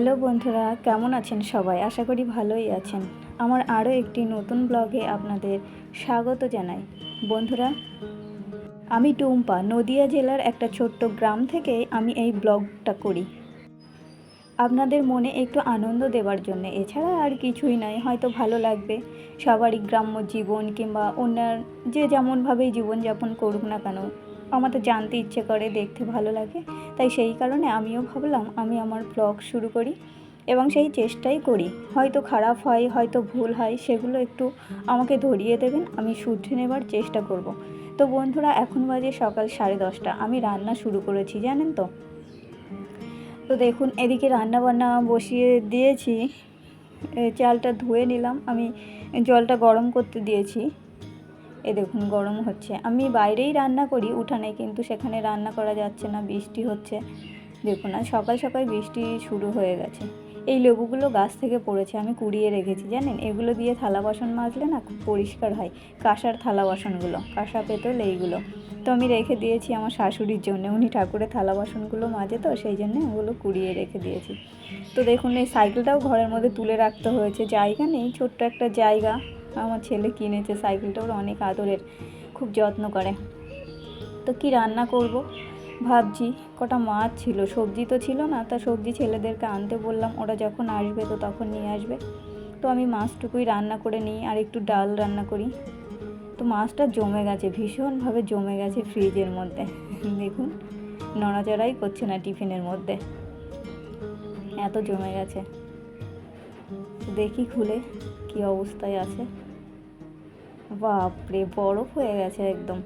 Hello বন্ধুরা, কেমন আছেন সবাই? আশা করি ভালোই আছেন। আমার আরও একটি নতুন ব্লগে আপনাদের স্বাগত জানাই। বন্ধুরা, আমি টুম্পা, নদিয়া জেলার একটা ছোট্ট গ্রাম থেকে আমি এই ব্লগটা করি। আপনাদের মনে একটু আনন্দ দেওয়ার জন্য, এছাড়া আর কিছুই নাই, হয়তো ভালো লাগবে। সবারই গ্রাম্য জীবন কিংবা অন্যার যে যেমনভাবেই জীবনযাপন করুক না কেন আমাদের জানতে ইচ্ছে করে, দেখতে ভালো লাগে। তাই সেই কারণে আমিও ভাবলাম, আমি আমার ব্লগ শুরু করি এবং সেই চেষ্টাই করি। হয়তো খারাপ হয়, হয়তো ভুল হয়, সেগুলো একটু আমাকে ধরিয়ে দেবেন, আমি শুধরে নেবার চেষ্টা করব। তো বন্ধুরা, এখন বাজে সকাল সাড়ে দশটা। আমি রান্না শুরু করেছি, জানেন তো? তো দেখুন, এদিকে রান্না বান্না বসিয়ে দিয়েছি। চালটা ধুয়ে নিলাম, আমি জলটা গরম করতে দিয়েছি। এ দেখুন, গরম হচ্ছে। আমি বাইরেই রান্না করি উঠানে কিন্তু সেখানে রান্না করা যাচ্ছে না, বৃষ্টি হচ্ছে। দেখুন, আর সকাল সকাল বৃষ্টি শুরু হয়ে গেছে। এই লেবুগুলো গাছ থেকে পড়েছে, আমি কুড়িয়ে রেখেছি, জানেন? এগুলো দিয়ে থালা বাসন মাজলে না খুব পরিষ্কার হয়, কাঁসার থালা বাসনগুলো, কাঁসা পেতল এইগুলো। তো আমি রেখে দিয়েছি আমার শাশুড়ির জন্য, উনি ঠাকুরের থালা বাসনগুলো মাজে তো, সেই জন্য ওগুলো কুড়িয়ে রেখে দিয়েছি। তো দেখুন, এই সাইকেলটাও ঘরের মধ্যে তুলে রাখতে হয়েছে, জায়গা নেই, ছোট্ট একটা জায়গা। আমার ছেলে কিনেছে সাইকেলটা ওর অনেক আদরের, খুব যত্ন করে। তো কি রান্না করব? ভাবছি, কটা মাছ ছিল, সবজি তো ছিল না, তা সবজি ছেলেদেরকে আনতে বললাম, ওরা যখন আসবে তো তখন নিয়ে আসবে। তো আমি মাছটুকুই রান্না করে নিই, আর একটু ডাল রান্না করি। তো মাছটা জমে গেছে, ভীষণভাবে জমে গেছে ফ্রিজের মধ্যে। দেখুন, নড়াচড়াই করছে না টিফিনের মধ্যে। এত জমে গেছে। দেখি খুলে কি অবস্থায় আছে। বাপরে, বরফ হয়ে গেছে একদম।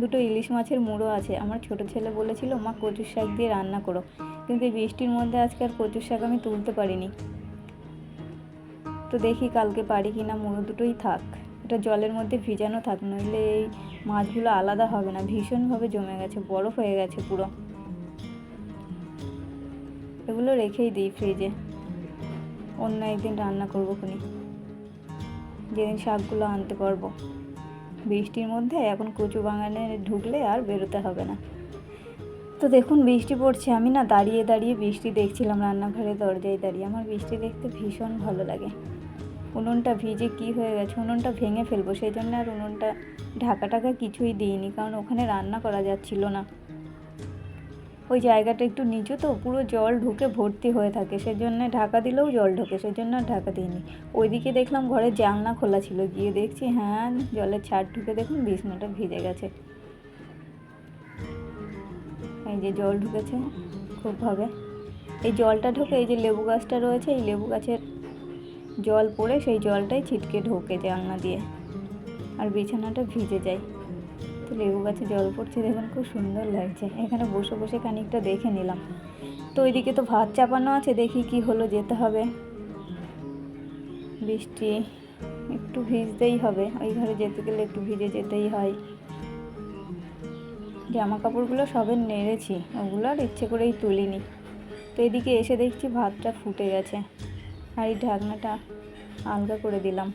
দুটো ইলিশ মাছের মুড়ো আছে। আমার ছোট ছেলে বলেছিল, মা, কচুর শাক দিয়ে রান্না করো। কিন্তু এই বৃষ্টির মধ্যে আজকে আর কচুর শাক আমি তুলতে পারিনি। তো দেখি কালকে পারি কি না মুড়ো দুটোই থাক। এটা জলের মধ্যে ভিজানো থাক, নইলে এই মাছগুলো আলাদা হবে না, ভীষণভাবে জমে গেছে, বরফ হয়ে গেছে পুরো। এগুলো রেখেই দিই ফ্রিজে। অন্য একদিন রান্না করব খুনি। যেদিন শাকগুলো আনতে পারব। বৃষ্টির মধ্যে এখন কচু বাগানে ঢুকলে আর বেরোতে হবে না। তো দেখুন বৃষ্টি পড়ছে, আমি না দাঁড়িয়ে দাঁড়িয়ে বৃষ্টি দেখছিলাম রান্নাঘরে দরজায় দাঁড়িয়ে। আমার বৃষ্টি দেখতে ভীষণ ভালো লাগে। উনুনটা ভিজে কি হয়ে গেছে? উনুনটা ভেঙে ফেলব, সেই জন্য আর উনুনটা ঢাকা টাকা কিছুই দিইনি, কারণ ওখানে রান্না করা যাচ্ছিল না। ওই জায়গাটা একটু নিচু তো, পুরো জল ঢুকে ভর্তি হয়ে থাকে। সেজন্য ঢাকা দিলেও জল ঢোকে, সেজন্য আর ঢাকা দিইনি। ওইদিকে দেখলাম ঘরের জানলা খোলা ছিল। গিয়ে দেখছি হ্যাঁ জলের ছাড় ঢুকে দেখুন বিছনাটা ভিজে গেছে। এই যে জল ঢুকেছে খুবভাবে এই জলটা ঢোকে, এই যে লেবু গাছটা রয়েছে, এই লেবু গাছের জল পড়ে, সেই জলটাই ছিটকে ঢোকে জানলা দিয়ে। আর বিছানাটা ভিজে যায়। তো লেবু গাছে জল পড়ছে, দেখুন খুব সুন্দর লাগছে। এখানে বসে বসে খানিকটা দেখে নিলাম। তো ওইদিকে তো ভাত চাপানো আছে, দেখি কি হলো যেতে হবে। বৃষ্টি একটু ভিজতেই হবে, ওই ঘরে যেতে গেলে একটু ভিজে যেতেই হয়। জামা কাপড়গুলো সবে নেড়েছি, ওগুলো আর ইচ্ছে করেই তুলিনি। তো এদিকে এসে দেখছি ভাতটা ফুটে গেছে, আর এই ঢাকনাটা আলগা করে দিলাম।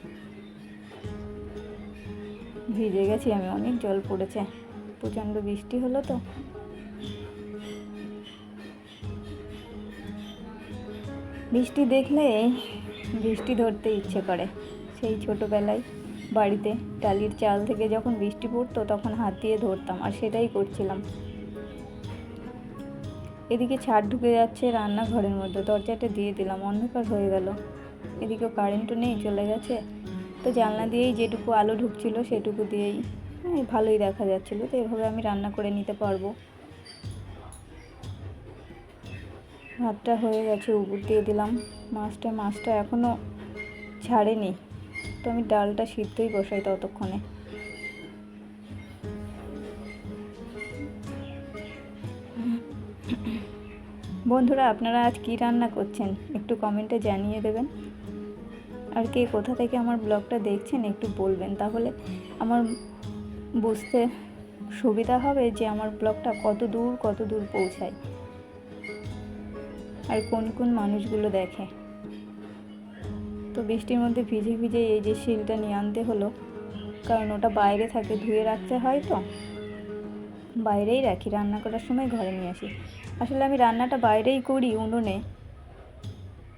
ভিজে গেছি, আমি অনেক জল পড়েছে। প্রচণ্ড বৃষ্টি হলো তো। বৃষ্টি দেখলে বৃষ্টি ধরতে ইচ্ছে করে। সেই ছোটোবেলায় বাড়িতে টালির চাল থেকে যখন বৃষ্টি পড়তো তখন হাত দিয়ে ধরতাম, আর সেটাই করছিলাম। এদিকে ছাদ ঢুকে যাচ্ছে রান্নাঘরের মধ্যে, দরজাটা দিয়ে দিলাম, অন্ধকার হয়ে গেল। এদিকেও কারেন্টও নেই, চলে গেছে। তো জানলা দিয়েই যেটুকু আলো ঢুকছিল সেটুকু দিয়েই হ্যাঁ, ভালোই দেখা যাচ্ছিল। তো এভাবে আমি রান্না করে নিতে পারব। ভাতটা হয়ে গেছে উবুর দিয়ে দিলাম। মাছটা মাছটা এখনও ছাড়েনি। তো আমি ডালটা সিদ্ধই বসাই ততক্ষণে। বন্ধুরা আপনারা আজ কী রান্না করছেন? একটু কমেন্টে জানিয়ে দেবেন। আর কে কোথা থেকে আমার ব্লগটা দেখছেন একটু বলবেন। তাহলে আমার বুঝতে সুবিধা হবে যে আমার ব্লগটা কত দূর কত দূর পৌঁছায় আর কোন কোন মানুষগুলো দেখে। তো বৃষ্টির মধ্যে ভিজে ভিজে এই যে শিলটা নিয়ে আনতে হলো, কারণ ওটা বাইরে থাকে, ধুয়ে রাখতে হয় তো। বাইরেই রাখি, রান্না করার সময় ঘরে নিয়ে আসি। আসলে আমি রান্নাটা বাইরেই করি উনুনে,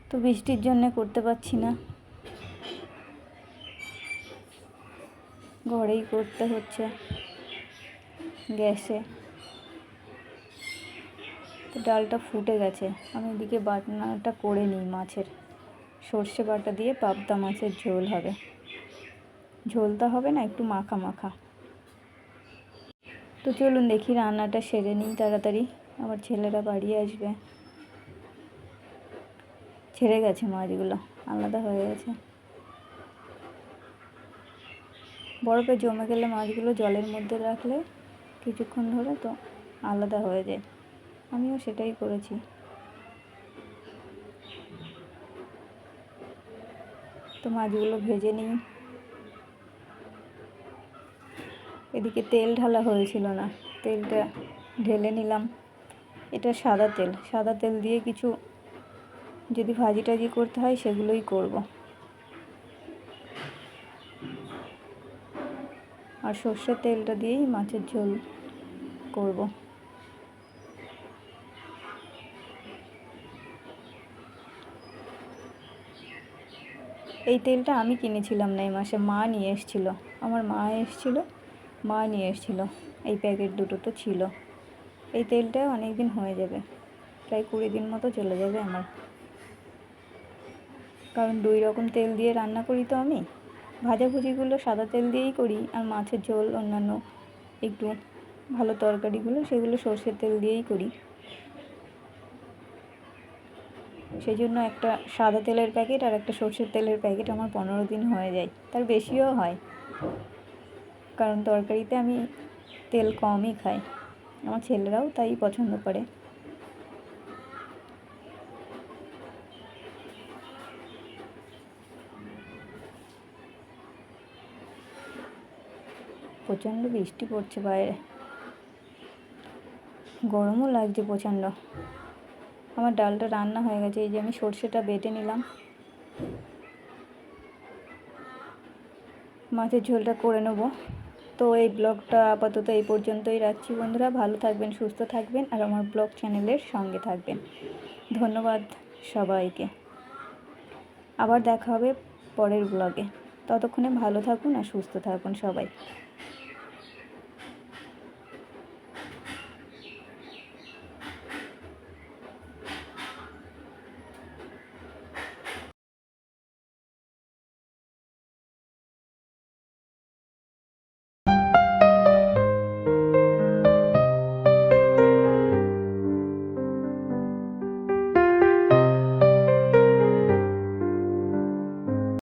তো বৃষ্টির জন্যে করতে পারছি না। ঘরেই করতে হচ্ছে গ্যাসে। তো ডালটা ফুটে গেছে। আমি এদিকে বাটনাটা করে নিই মাছের। সর্ষে বাটা দিয়ে পাবদা মাছের ঝোল হবে। ঝোলটা হবে না, একটু মাখা মাখা। তো চলুন দেখি রান্নাটা সেরে নিই তাড়াতাড়ি। আবার ছেলেরা বাড়ি আসবে। ছেড়ে গেছে মাছগুলো, আলাদা হয়ে গেছে। বরফে জমে গেলে মাছগুলো জলের মধ্যে রাখলে কিছুক্ষণ ধরে তো আলাদা হয়ে যায়। আমিও সেটাই করেছি। তো মাছগুলো ভেজে নিই। এদিকে তেল ঢালা হয়েছিল না, তেলটা ঢেলে নিলাম। এটা সাদা তেল সাদা তেল দিয়ে কিছু যদি ভাজি টাজি করতে হয় সেগুলোই করব। আর সর্ষের তেলটা দিয়েই মাছের ঝোল করব। এই তেলটা আমি কিনেছিলাম না এই মাসে, মা নিয়ে এসেছিল। আমার মা এসেছিল, মা নিয়ে এসেছিল। এই প্যাকেট দুটো তো ছিল। এই তেলটা অনেক দিন হয়ে যাবে, প্রায় কুড়ি দিন মতো চলে যাবে আমার। কারণ দুই রকম তেল দিয়ে রান্না করি তো আমি। ভাজাভুজিগুলো সাদা তেল দিয়েই করি আর মাছের ঝোল, অন্যান্য একটু ভালো তরকারিগুলো সেগুলো সর্ষের তেল দিয়েই করি। সেই জন্য একটা সাদা তেলের প্যাকেট আর একটা সর্ষের তেলের প্যাকেট আমার পনেরো দিন হয়ে যায়। তার বেশিও হয়। কারণ তরকারিতে আমি তেল কমই খাই। আমার ছেলেরাও তাই পছন্দ করে। প্রচণ্ড বৃষ্টি পড়ছে বাইরে। গরমও লাগছে প্রচণ্ড। আমার ডালটা রান্না হয়ে গেছে, এই যে আমি সর্ষেটা বেটে নিলাম। মাছের ঝোলটা করে নেব। তো এই ব্লগটা আপাতত এই পর্যন্তই রাখছি বন্ধুরা। ভালো থাকবেন, সুস্থ থাকবেন, আর আমার ব্লগ চ্যানেলের সঙ্গে থাকবেন। ধন্যবাদ সবাইকে। আবার দেখা হবে পরের ব্লগে। ততক্ষণে ভালো থাকুন আর সুস্থ থাকুন সবাই।